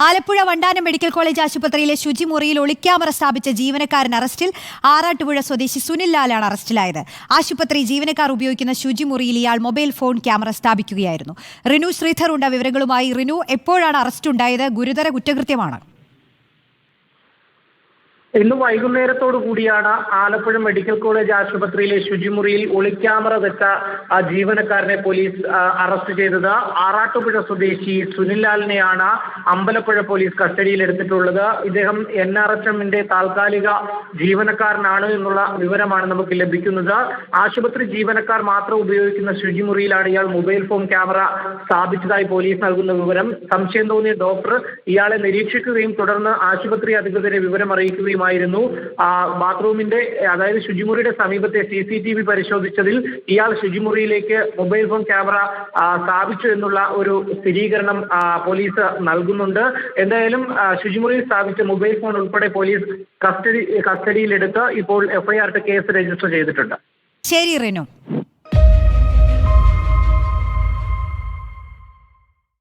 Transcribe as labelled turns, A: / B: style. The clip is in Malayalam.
A: ആലപ്പുഴ വണ്ടാനം മെഡിക്കൽ കോളേജ് ആശുപത്രിയിലെ ശുചിമുറിയിൽ ഒളിക്യാമറ സ്ഥാപിച്ച ജീവനക്കാരൻ അറസ്റ്റിൽ ആറാട്ടുപുഴ സ്വദേശി സുനിൽ ലാലാണ് അറസ്റ്റിലായത്. ആശുപത്രി ജീവനക്കാർ ഉപയോഗിക്കുന്ന ശുചിമുറിയിൽ ഇയാൾ മൊബൈൽ ഫോൺ ക്യാമറ സ്ഥാപിക്കുകയായിരുന്നു. റിനു ശ്രീധർ ഉണ്ട് വിവരങ്ങളുമായി. റിനു എപ്പോഴാണ് അറസ്റ്റ് ഉണ്ടായത്? ഗുരുതര കുറ്റകൃത്യമാണ്.
B: ഇന്ന് വൈകുന്നേരത്തോടു കൂടിയാണ് ആലപ്പുഴ മെഡിക്കൽ കോളേജ് ആശുപത്രിയിലെ ശുചിമുറിയിൽ ഒളിക്യാമറ വെച്ച ആ ജീവനക്കാരനെ പോലീസ് അറസ്റ്റ് ചെയ്തത്. ആറാട്ടുപുഴ സ്വദേശി സുനിൽലാലിനെയാണ് അമ്പലപ്പുഴ പോലീസ് കസ്റ്റഡിയിൽ എടുത്തിട്ടുള്ളത് ഇദ്ദേഹം എൻ ആർ എച്ച് എമ്മിന്റെ താൽക്കാലിക ജീവനക്കാരനാണ് എന്നുള്ള വിവരമാണ് നമുക്ക് ലഭിക്കുന്നത്. ആശുപത്രി ജീവനക്കാർ മാത്രം ഉപയോഗിക്കുന്ന ശുചിമുറിയിലാണ് ഇയാൾ മൊബൈൽ ഫോൺ ക്യാമറ സ്ഥാപിച്ചതായി പോലീസ് നൽകുന്ന വിവരം. സംശയം തോന്നിയ ഡോക്ടർ ഇയാളെ നിരീക്ഷിക്കുകയും തുടർന്ന് ആശുപത്രി അധികൃതരെ വിവരം അറിയിക്കുകയുമായിരുന്നു ആ, ബാത്റൂമിന്റെ അതായത് ശുചിമുറിയുടെ സമീപത്തെ സി സി ടി വി പരിശോധിച്ചതിൽ ഇയാൾ ശുചിമുറിയിലേക്ക് മൊബൈൽ ഫോൺ ക്യാമറ സ്ഥാപിച്ചു എന്നുള്ള ഒരു സ്ഥിരീകരണം പോലീസ് നൽകുന്നുണ്ട്. എന്തായാലും ശുചിമുറിയിൽ സ്ഥാപിച്ച മൊബൈൽ ഫോൺ ഉൾപ്പെടെ പോലീസ് കസ്റ്റഡി കസ്റ്റഡിയിലെടുത്ത് ഇപ്പോൾ എഫ്ഐആർ കേസ് രജിസ്റ്റർ ചെയ്തിട്ടുണ്ട്.
A: ശരി